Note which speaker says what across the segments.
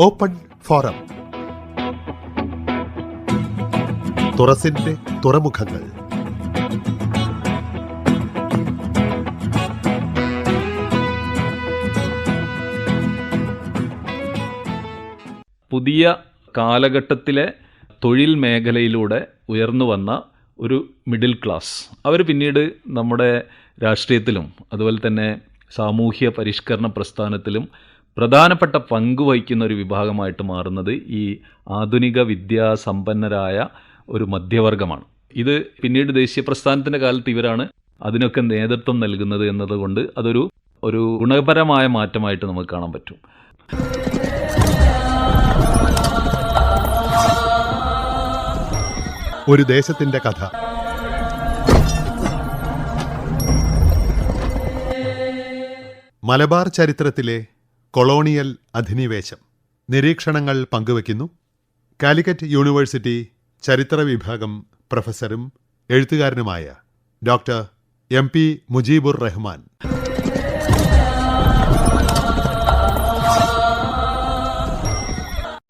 Speaker 1: Open forum തുറസിന്റെ തുറമുഖങ്ങൾ.
Speaker 2: പുതിയ കാലഘട്ടത്തിലെ തൊഴിൽ മേഖലയിലൂടെ ഉയർന്നു വന്ന ഒരു മിഡിൽ ക്ലാസ് അവർ പിന്നീട് നമ്മുടെ രാഷ്ട്രീയത്തിലും അതുപോലെ തന്നെ സാമൂഹ്യ പരിഷ്കരണ പ്രസ്ഥാനത്തിലും പ്രധാനപ്പെട്ട പങ്ക് വഹിക്കുന്ന ഒരു വിഭാഗമായിട്ട് മാറുന്നത് ഈ ആധുനിക വിദ്യാസമ്പന്നരായ ഒരു മധ്യവർഗമാണ്. ഇത് പിന്നീട് ദേശീയ പ്രസ്ഥാനത്തിന്റെ കാലത്ത് ഇവരാണ് അതിനൊക്കെ നേതൃത്വം നൽകുന്നത് എന്നതുകൊണ്ട് അതൊരു ഒരു ഗുണപരമായ മാറ്റമായിട്ട് നമുക്ക് കാണാൻ പറ്റും.
Speaker 1: ഒരു ദേശത്തിന്റെ കഥ. മലബാർ ചരിത്രത്തിലെ കൊളോണിയൽ അധിനിവേശം. നിരീക്ഷണങ്ങൾ പങ്കുവയ്ക്കുന്നു. കാലിക്കറ്റ് യൂണിവേഴ്സിറ്റി ചരിത്ര വിഭാഗം പ്രൊഫസറും എഴുത്തുകാരനുമായ doctor M P Mujeebur Rahman.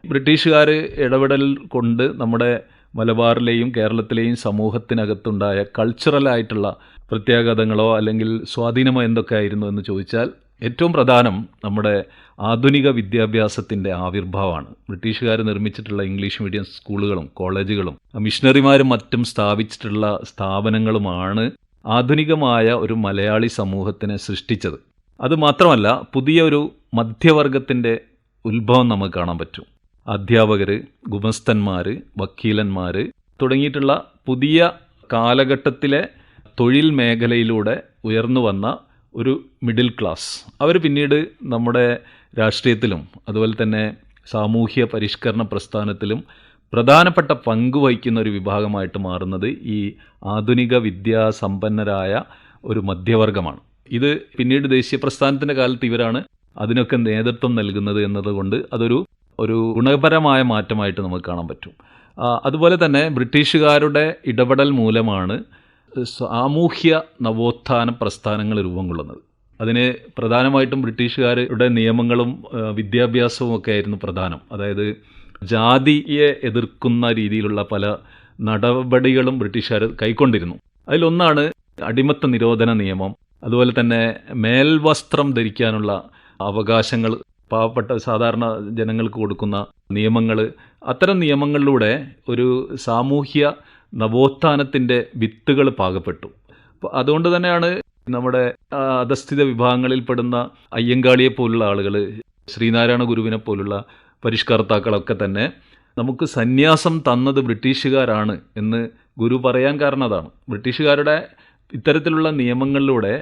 Speaker 2: ബ്രിട്ടീഷുകാർ ഇടപെടൽ കൊണ്ട് നമ്മുടെ മലബാറിലെയും കേരളത്തിലെയും സമൂഹത്തിനകത്തുണ്ടായ കൾച്ചറലായിട്ടുള്ള പ്രത്യാഘാതങ്ങളോ അല്ലെങ്കിൽ സ്വാധീനമോ എന്തൊക്കെ ആയിരുന്നു എന്ന് ചോദിച്ചാൽ ഏറ്റവും പ്രധാനം നമ്മുടെ ആധുനിക വിദ്യാഭ്യാസത്തിന്റെ ആവിർഭാവമാണ്. ബ്രിട്ടീഷുകാർ നിർമ്മിച്ചിട്ടുള്ള ഇംഗ്ലീഷ് മീഡിയം സ്കൂളുകളും കോളേജുകളും മിഷണറിമാരും മറ്റും സ്ഥാപിച്ചിട്ടുള്ള സ്ഥാപനങ്ങളുമാണ് ആധുനികമായ ഒരു മലയാളി സമൂഹത്തിനെ സൃഷ്ടിച്ചത്. അതുമാത്രമല്ല പുതിയ ഒരു മധ്യവർഗത്തിന്റെ ഉത്ഭവം നമുക്ക് കാണാൻ പറ്റും. അധ്യാപകർ ഗുമസ്തന്മാർ വക്കീലന്മാർ തുടങ്ങിയിട്ടുള്ള പുതിയ കാലഘട്ടത്തിലെ തൊഴിൽ മേഖലയിലൂടെ ഉയർന്നു വന്ന ഒരു മിഡിൽ ക്ലാസ് അവർ പിന്നീട് നമ്മുടെ രാഷ്ട്രീയത്തിലും അതുപോലെ തന്നെ സാമൂഹ്യ പരിഷ്കരണ പ്രസ്ഥാനത്തിലും പ്രധാനപ്പെട്ട പങ്ക് വഹിക്കുന്ന ഒരു വിഭാഗമായിട്ട് മാറുന്നത് ഈ ആധുനിക വിദ്യാസമ്പന്നരായ ഒരു മധ്യവർഗമാണ് ഇത് പിന്നീട് ദേശീയ പ്രസ്ഥാനത്തിന്റെ കാലത്ത് ഇവരാണ് അതിനൊക്കെ നേതൃത്വം നൽകുന്നത് എന്നതുകൊണ്ട് അതൊരു ഒരു ഗുണപരമായ മാറ്റമായിട്ട് നമുക്ക് കാണാൻ പറ്റും. അതുപോലെ തന്നെ ബ്രിട്ടീഷുകാരുടെ ഇടപെടൽ മൂലമാണ് സാമൂഹ്യ നവോത്ഥാന പ്രസ്ഥാനങ്ങൾ രൂപം കൊള്ളുന്നത്. അതിന് പ്രധാനമായിട്ടും ബ്രിട്ടീഷുകാരുടെ നിയമങ്ങളും വിദ്യാഭ്യാസവും ഒക്കെ ആയിരുന്നു പ്രധാനം. അതായത് ജാതിയെ എതിർക്കുന്ന രീതിയിലുള്ള പല നടപടികളും ബ്രിട്ടീഷുകാർ കൈക്കൊണ്ടിരുന്നു. അതിലൊന്നാണ് അടിമത്ത നിരോധന നിയമം. അതുപോലെ തന്നെ മേൽവസ്ത്രം ധരിക്കാനുള്ള അവകാശങ്ങൾ പാവപ്പെട്ട സാധാരണ ജനങ്ങൾക്ക് കൊടുക്കുന്ന നിയമങ്ങൾ. അത്തരം നിയമങ്ങളിലൂടെ ഒരു സാമൂഹ്യ നവോത്ഥാനത്തിന്റെ വിത്തുകൾ പാകപ്പെട്ടു. അപ്പോൾ അതുകൊണ്ട് തന്നെയാണ് നമ്മുടെ അധസ്ഥിത വിഭാഗങ്ങളിൽപ്പെടുന്ന അയ്യങ്കാളിയെ പോലുള്ള ആളുകൾ ശ്രീനാരായണ ഗുരുവിനെ പോലുള്ള പരിഷ്കർത്താക്കളൊക്കെ തന്നെ നമുക്ക് സന്യാസം തന്നത് ബ്രിട്ടീഷുകാരാണ് എന്ന് ഗുരു പറയാൻ കാരണം അതാണ്. ബ്രിട്ടീഷുകാരുടെ ഇത്തരത്തിലുള്ള നിയമങ്ങളിലൂടെ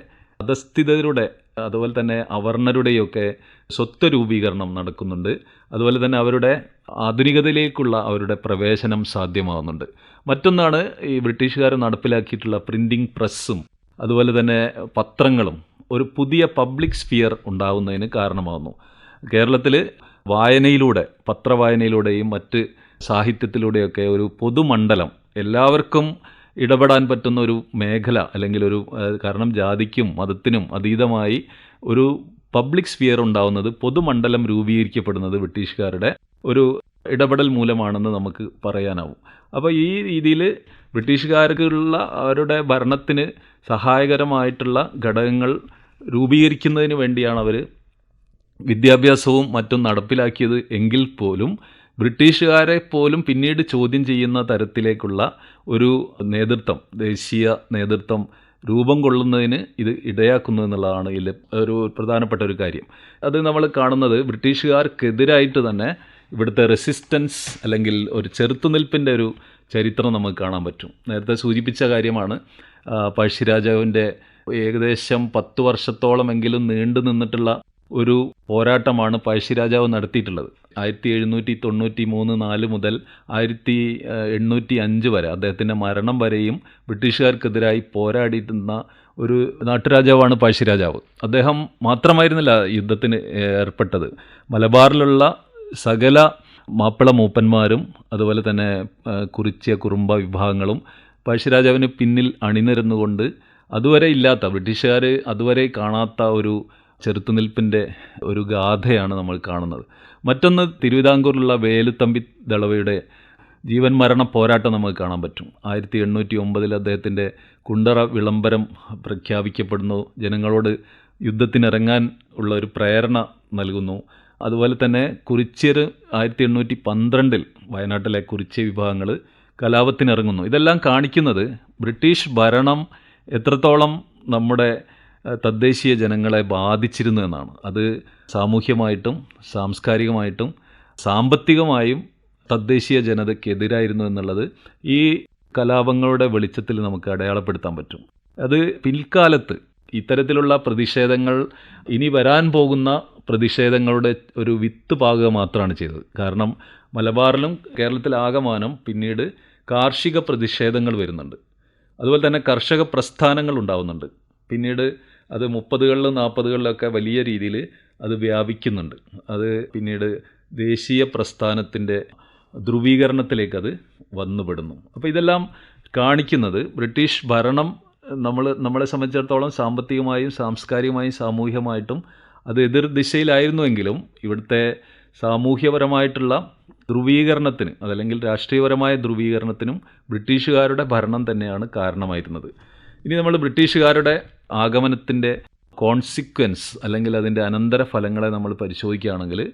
Speaker 2: അധസ്ഥിതരുടെ അതുപോലെ തന്നെ അവർണരുടെയൊക്കെ സ്വത്ത് രൂപീകരണം നടക്കുന്നുണ്ട്. അതുപോലെ തന്നെ അവരുടെ ആധുനികതയിലേക്കുള്ള അവരുടെ പ്രവേശനം സാധ്യമാകുന്നുണ്ട് മറ്റൊന്നാണ് ഈ ബ്രിട്ടീഷുകാർ നടപ്പിലാക്കിയിട്ടുള്ള പ്രിന്റിംഗ് പ്രസ്സും അതുപോലെ തന്നെ പത്രങ്ങളും. ഒരു പുതിയ പബ്ലിക് സ്ഫിയർ ഉണ്ടാകുന്നതിന് കാരണമാകുന്നു കേരളത്തിൽ വായനയിലൂടെ പത്രവായനയിലൂടെയും മറ്റ് സാഹിത്യത്തിലൂടെയൊക്കെ ഒരു പൊതുമണ്ഡലം എല്ലാവർക്കും ഇടപെടാൻ പറ്റുന്ന ഒരു മേഖല അല്ലെങ്കിൽ ഒരു കാരണം ജാതിക്കും മതത്തിനും അതീതമായി ഒരു പബ്ലിക് സ്ഫിയർ ഉണ്ടാവുന്നത് പൊതുമണ്ഡലം രൂപീകരിക്കപ്പെടുന്നത് ബ്രിട്ടീഷുകാരുടെ ഒരു ഇടപെടൽ മൂലമാണെന്ന് നമുക്ക് പറയാനാവും. അപ്പോൾ ഈ രീതിയിൽ ബ്രിട്ടീഷുകാർക്കുള്ള അവരുടെ ഭരണത്തിന് സഹായകരമായിട്ടുള്ള ഘടകങ്ങൾ രൂപീകരിക്കുന്നതിന് വേണ്ടിയാണ് അവർ വിദ്യാഭ്യാസവും മറ്റും നടപ്പിലാക്കിയത് എങ്കിൽ പോലും ബ്രിട്ടീഷുകാരെ പോലും പിന്നീട് ചോദ്യം ചെയ്യുന്ന തരത്തിലേക്കുള്ള ഒരു നേതൃത്വം ദേശീയ നേതൃത്വം രൂപം കൊള്ളുന്നതിന് ഇത് ഇടയാക്കുന്നു എന്നുള്ളതാണ് ഇതിൽ ഒരു പ്രധാനപ്പെട്ട ഒരു കാര്യം. അത് നമ്മൾ കാണുന്നത് ബ്രിട്ടീഷുകാർക്കെതിരായിട്ട് തന്നെ ഇവിടുത്തെ റെസിസ്റ്റൻസ് അല്ലെങ്കിൽ ഒരു ചെറുത്തുനിൽപ്പിന്റെ ഒരു ചരിത്രം നമുക്ക് കാണാൻ പറ്റും. നേരത്തെ സൂചിപ്പിച്ച കാര്യമാണ് പഴശ്ശിരാജാവിന്റെ ഏകദേശം പത്ത് വർഷത്തോളമെങ്കിലും നീണ്ടു നിന്നിട്ടുള്ള ഒരു പോരാട്ടമാണ് പഴശ്ശിരാജാവ് നടത്തിയിട്ടുള്ളത്. ആയിരത്തി എഴുന്നൂറ്റി തൊണ്ണൂറ്റി മൂന്ന് നാല് മുതൽ ആയിരത്തി എണ്ണൂറ്റി അഞ്ച് വരെ അദ്ദേഹത്തിന്റെ മരണം വരെയും ബ്രിട്ടീഷുകാർക്കെതിരായി പോരാടിയിരുന്ന ഒരു നാട്ടുരാജാവാണ് പഴശ്ശിരാജാവ്. അദ്ദേഹം മാത്രമായിരുന്നില്ല യുദ്ധത്തിന് ഏർപ്പെട്ടത്. മലബാറിലുള്ള സകല മാപ്പിള മൂപ്പന്മാരും അതുപോലെ തന്നെ കുറിച്യ കുറുമ്പ വിഭാഗങ്ങളും പഴശ്ശിരാജാവിന് പിന്നിൽ അണിനിരന്നുകൊണ്ട് അതുവരെ ഇല്ലാത്ത ബ്രിട്ടീഷുകാർ അതുവരെ കാണാത്ത ഒരു ചെറുത്തുനിൽപ്പിന്റെ ഒരു ഗാഥയാണ് നമ്മൾ കാണുന്നത്. മറ്റൊന്ന് തിരുവിതാംകൂറിലുള്ള വേലുത്തമ്പി ദളവയുടെ ജീവൻ മരണ പോരാട്ടം നമുക്ക് കാണാൻ പറ്റും. ആയിരത്തി എണ്ണൂറ്റി ഒമ്പതിൽ അദ്ദേഹത്തിന്റെ കുണ്ടറ വിളംബരം പ്രഖ്യാപിക്കപ്പെടുന്നു. ജനങ്ങളോട് യുദ്ധത്തിനിറങ്ങാൻ ഉള്ള ഒരു പ്രേരണ നൽകുന്നു. അതുപോലെ തന്നെ കുറിച്യർ ആയിരത്തി എണ്ണൂറ്റി പന്ത്രണ്ടിൽ വയനാട്ടിലെ കുറിച്യ വിഭാഗങ്ങൾ കലാപത്തിനിറങ്ങുന്നു. ഇതെല്ലാം കാണിക്കുന്നത് ബ്രിട്ടീഷ് ഭരണം എത്രത്തോളം നമ്മുടെ തദ്ദേശീയ ജനങ്ങളെ ബാധിച്ചിരുന്നു എന്നാണ്. അത് സാമൂഹ്യമായിട്ടും സാംസ്കാരികമായിട്ടും സാമ്പത്തികമായും തദ്ദേശീയ ജനതയ്ക്കെതിരായിരുന്നു എന്നുള്ളത് ഈ കലാപങ്ങളുടെ വെളിച്ചത്തിൽ നമുക്ക് അടയാളപ്പെടുത്താൻ പറ്റും. അത് പിൽക്കാലത്ത് ഇത്തരത്തിലുള്ള പ്രതിഷേധങ്ങൾ ഇനി വരാൻ പോകുന്ന പ്രതിഷേധങ്ങളുടെ ഒരു വിത്ത് പാകുക മാത്രമാണ് ചെയ്തത്. കാരണം മലബാറിലും കേരളത്തിലാകമാനം പിന്നീട് കാർഷിക പ്രതിഷേധങ്ങൾ വരുന്നുണ്ട്. അതുപോലെ തന്നെ കർഷക പ്രസ്ഥാനങ്ങൾ ഉണ്ടാവുന്നുണ്ട്. പിന്നീട് അത് മുപ്പതുകളിലും നാൽപ്പതുകളിലൊക്കെ വലിയ രീതിയിൽ അത് വ്യാപിക്കുന്നുണ്ട്. അത് പിന്നീട് ദേശീയ പ്രസ്ഥാനത്തിന്റെ ധ്രുവീകരണത്തിലേക്ക് അത് വന്നുപെടുന്നു. അപ്പോൾ ഇതെല്ലാം കാണിക്കുന്നത് ബ്രിട്ടീഷ് ഭരണം നമ്മൾ നമ്മളെ സംബന്ധിച്ചിടത്തോളം സാമ്പത്തികമായും സാംസ്കാരികമായും സാമൂഹികമായിട്ടും അത് എതിർ ദിശയിലായിരുന്നുവെങ്കിലും ഇവിടുത്തെ സാമൂഹ്യപരമായിട്ടുള്ള ധ്രുവീകരണത്തിന് അതല്ലെങ്കിൽ രാഷ്ട്രീയപരമായ ധ്രുവീകരണത്തിനും ബ്രിട്ടീഷുകാരുടെ ഭരണം തന്നെയാണ് കാരണമായിരുന്നത്. ഇനി നമ്മൾ ബ്രിട്ടീഷുകാരുടെ ആഗമനത്തിന്റെ കോൺസിക്വൻസ് അല്ലെങ്കിൽ അതിന്റെ അനന്തരഫലങ്ങളെ നമ്മൾ പരിശോധിക്കുകയാണെങ്കിൽ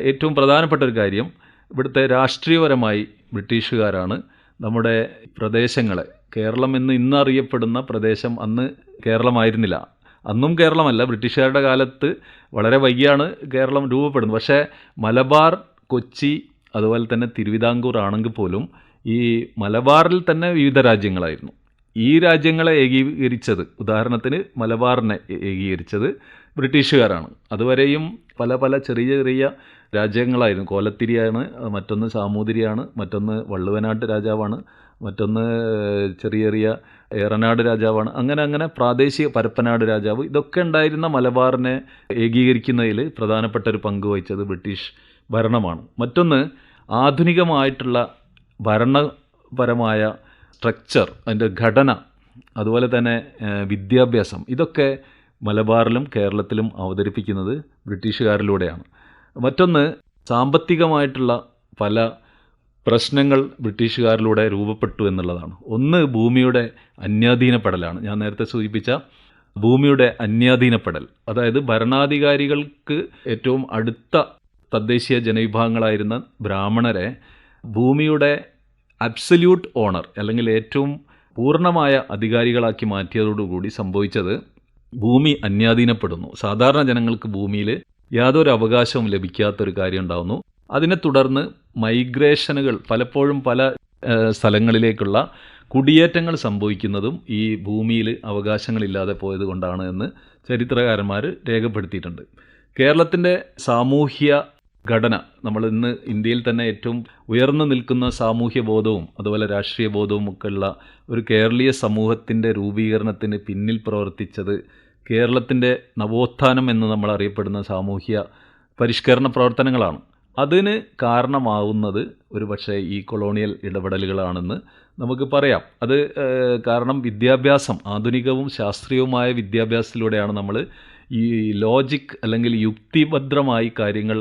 Speaker 2: ഏറ്റവും പ്രധാനപ്പെട്ട ഒരു കാര്യം ഇവിടുത്തെ രാഷ്ട്രീയപരമായി ബ്രിട്ടീഷുകാരാണ് നമ്മുടെ പ്രദേശങ്ങളെ. കേരളം എന്ന് ഇന്നറിയപ്പെടുന്ന പ്രദേശം അന്ന് കേരളമായിരുന്നില്ല. അന്നും കേരളമല്ല. ബ്രിട്ടീഷുകാരുടെ കാലത്ത് വളരെ വൈകിയാണ് കേരളം രൂപപ്പെടുന്നത്. പക്ഷേ മലബാർ കൊച്ചി അതുപോലെ തന്നെ തിരുവിതാംകൂർ ആണെങ്കിൽ പോലും ഈ മലബാറിൽ തന്നെ വിവിധ രാജ്യങ്ങളായിരുന്നു. ഈ രാജ്യങ്ങളെ ഏകീകരിച്ചത്. ഉദാഹരണത്തിന് മലബാറിനെ ഏകീകരിച്ചത് ബ്രിട്ടീഷുകാരാണ്. അതുവരെയും പല പല ചെറിയ ചെറിയ രാജ്യങ്ങളായിരുന്നു. കോലത്തിരിയാണ് മറ്റൊന്ന് സാമൂതിരിയാണ് മറ്റൊന്ന് വള്ളുവനാട്ട് രാജാവാണ് മറ്റൊന്ന് ചെറിയ ചെറിയ ഏറനാട് രാജാവാണ്. അങ്ങനെ അങ്ങനെ പ്രാദേശിക പരപ്പനാട് രാജാവ്. ഇതൊക്കെ ഉണ്ടായിരുന്ന മലബാറിനെ ഏകീകരിക്കുന്നതിൽ പ്രധാനപ്പെട്ട ഒരു പങ്ക് വഹിച്ചത് ബ്രിട്ടീഷ് ഭരണമാണ്. മറ്റൊന്ന് ആധുനികമായിട്ടുള്ള ഭരണപരമായ സ്ട്രക്ചർ അതിന്റെ ഘടന അതുപോലെ തന്നെ വിദ്യാഭ്യാസം ഇതൊക്കെ മലബാറിലും കേരളത്തിലും അവതരിപ്പിക്കുന്നത് ബ്രിട്ടീഷുകാരിലൂടെയാണ്. മറ്റൊന്ന് സാമ്പത്തികമായിട്ടുള്ള പല പ്രശ്നങ്ങൾ ബ്രിട്ടീഷുകാരിലൂടെ രൂപപ്പെട്ടു എന്നുള്ളതാണ്. ഒന്ന് ഭൂമിയുടെ അന്യാധീനപ്പെടലാണ്. ഞാൻ നേരത്തെ സൂചിപ്പിച്ച ഭൂമിയുടെ അന്യാധീനപ്പെടൽ. അതായത് ഭരണാധികാരികൾക്ക് ഏറ്റവും അടുത്ത തദ്ദേശീയ ജനവിഭാഗങ്ങളായിരുന്ന ബ്രാഹ്മണരെ ഭൂമിയുടെ അബ്സല്യൂട്ട് ഓണർ അല്ലെങ്കിൽ ഏറ്റവും പൂർണമായ അധികാരികളാക്കി മാറ്റിയതോടുകൂടി സംഭവിച്ചത് ഭൂമി അന്യാധീനപ്പെടുന്നു. സാധാരണ ജനങ്ങൾക്ക് ഭൂമിയിൽ യാതൊരു അവകാശവും ലഭിക്കാത്തൊരു കാര്യം ഉണ്ടാകുന്നു അതിനെ തുടർന്ന് മൈഗ്രേഷനുകൾ പലപ്പോഴും പല സ്ഥലങ്ങളിലേക്കുള്ള കുടിയേറ്റങ്ങൾ സംഭവിക്കുന്നതും ഈ ഭൂമിയിൽ അവകാശങ്ങളില്ലാതെ പോയത് കൊണ്ടാണ് എന്ന് ചരിത്രകാരന്മാർ രേഖപ്പെടുത്തിയിട്ടുണ്ട്. കേരളത്തിന്റെ സാമൂഹ്യ ഘടന. നമ്മൾ ഇന്ന് ഇന്ത്യയിൽ തന്നെ ഏറ്റവും ഉയർന്നു നിൽക്കുന്ന സാമൂഹ്യ ബോധവും അതുപോലെ രാഷ്ട്രീയ ബോധവും ഒക്കെ ഉള്ള ഒരു കേരളീയ സമൂഹത്തിന്റെ രൂപീകരണത്തിന് പിന്നിൽ പ്രവർത്തിച്ചത് കേരളത്തിന്റെ നവോത്ഥാനം എന്ന് നമ്മൾ അറിയപ്പെടുന്ന സാമൂഹ്യ പരിഷ്കരണ പ്രവർത്തനങ്ങളാണ്. അതിന് കാരണമാവുന്നത് ഒരു പക്ഷേ ഈ കൊളോണിയൽ ഇടപെടലുകളാണെന്ന് നമുക്ക് പറയാം. അത് കാരണം വിദ്യാഭ്യാസം ആധുനികവും ശാസ്ത്രീയവുമായ വിദ്യാഭ്യാസത്തിലൂടെയാണ് നമ്മൾ ഈ ലോജിക് അല്ലെങ്കിൽ യുക്തിഭദ്രമായി കാര്യങ്ങൾ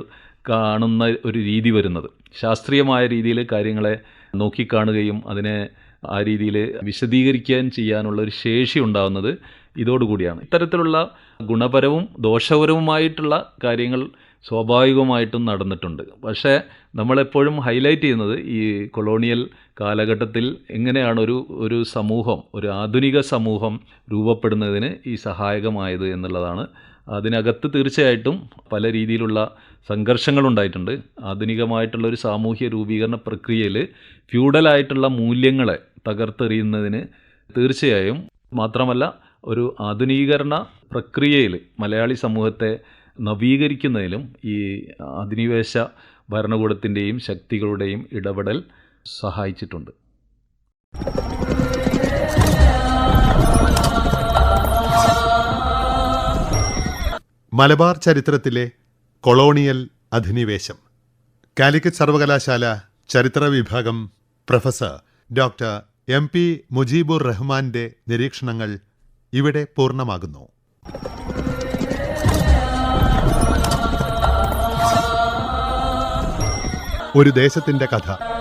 Speaker 2: കാണുന്ന ഒരു രീതി വരുന്നത്. ശാസ്ത്രീയമായ രീതിയിൽ കാര്യങ്ങളെ നോക്കിക്കാണുകയും അതിനെ ആ രീതിയിൽ വിശദീകരിക്കാൻ ചെയ്യാനുള്ള ഒരു ശേഷി ഉണ്ടാകുന്നത് ഇതോടുകൂടിയാണ്. ഇത്തരത്തിലുള്ള ഗുണപരവും ദോഷപരവുമായിട്ടുള്ള കാര്യങ്ങൾ സ്വാഭാവികമായിട്ടും നടന്നിട്ടുണ്ട്. പക്ഷേ നമ്മളെപ്പോഴും ഹൈലൈറ്റ് ചെയ്യുന്നത് ഈ കൊളോണിയൽ കാലഘട്ടത്തിൽ എങ്ങനെയാണ് ഒരു ഒരു സമൂഹം ഒരു ആധുനിക സമൂഹം രൂപപ്പെടുന്നതിന് ഈ സഹായകമായത് എന്നുള്ളതാണ് അതിനകത്ത് തീർച്ചയായിട്ടും പല രീതിയിലുള്ള സംഘർഷങ്ങളുണ്ടായിട്ടുണ്ട്. ആധുനികമായിട്ടുള്ള ഒരു സാമൂഹ്യ രൂപീകരണ പ്രക്രിയയിൽ ഫ്യൂഡലായിട്ടുള്ള മൂല്യങ്ങളെ തകർത്തെറിയുന്നതിന് തീർച്ചയായും മാത്രമല്ല ഒരു ആധുനീകരണ പ്രക്രിയയിൽ മലയാളി സമൂഹത്തെ നവീകരിക്കുന്നതിലും ഈ അധിനിവേശ ഭരണകൂടത്തിന്റെയും ശക്തികളുടെയും ഇടപെടൽ സഹായിച്ചിട്ടുണ്ട്.
Speaker 1: മലബാർ ചരിത്രത്തിലെ കൊളോണിയൽ അധിനിവേശം. കാലിക്കറ്റ് സർവകലാശാല ചരിത്ര വിഭാഗം professor doctor M P Mujeebur റഹ്മാന്റെ നിരീക്ഷണങ്ങൾ ഇവിടെ പൂർണമാകുന്നു. ഒരു ദേശത്തിന്റെ കഥ.